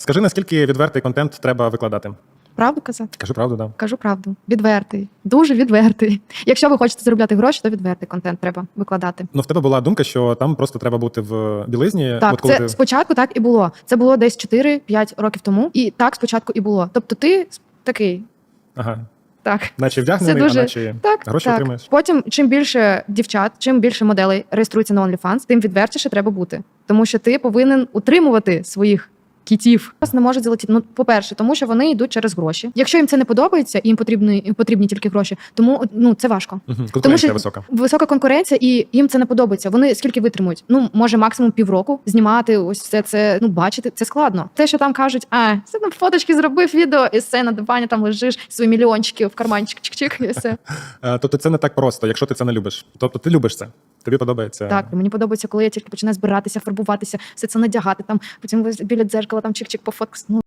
Скажи, наскільки відвертий контент треба викладати? Правду казати? Кажи правду, да. Кажу правду. Відвертий. Дуже відвертий. Якщо ви хочете заробляти гроші, то відвертий контент треба викладати. Ну, в тебе була думка, що там просто треба бути в білизні. Так, от коли це ти... спочатку так і було. Це було десь 4-5 років тому, і так спочатку і було. Тобто, ти такий, Ага. так. Наче вдягнений, дуже- а наче Так, гроші так. отримаєш. Потім, чим більше дівчат, чим більше моделей реєструється на OnlyFans, тим відвертіше треба бути. Тому що ти повинен утримувати своїх кітів. Вас не можуть залетіти. Ну, по-перше, тому що вони йдуть через гроші. Якщо їм це не подобається, і їм потрібні, їм потрібні тільки гроші, тому ну це важко. Угу. Конкуренція що- висока. Висока конкуренція, і їм це не подобається. Вони скільки витримують? Ну може максимум півроку знімати ось все це. Ну бачити це складно. Те, що там кажуть, а це там фоточки зробив відео, і все на дивані там лежиш свої мільйончики в карманчик, чик-чик, і все. Е, Тобто це не так просто, якщо ти це не любиш. Тобто ти любиш це. Тобі подобається. Так, мені подобається, коли я тільки починаю збиратися, фарбуватися, все це надягати там, потім біля дзеркала там чик-чик пофоткати. Ну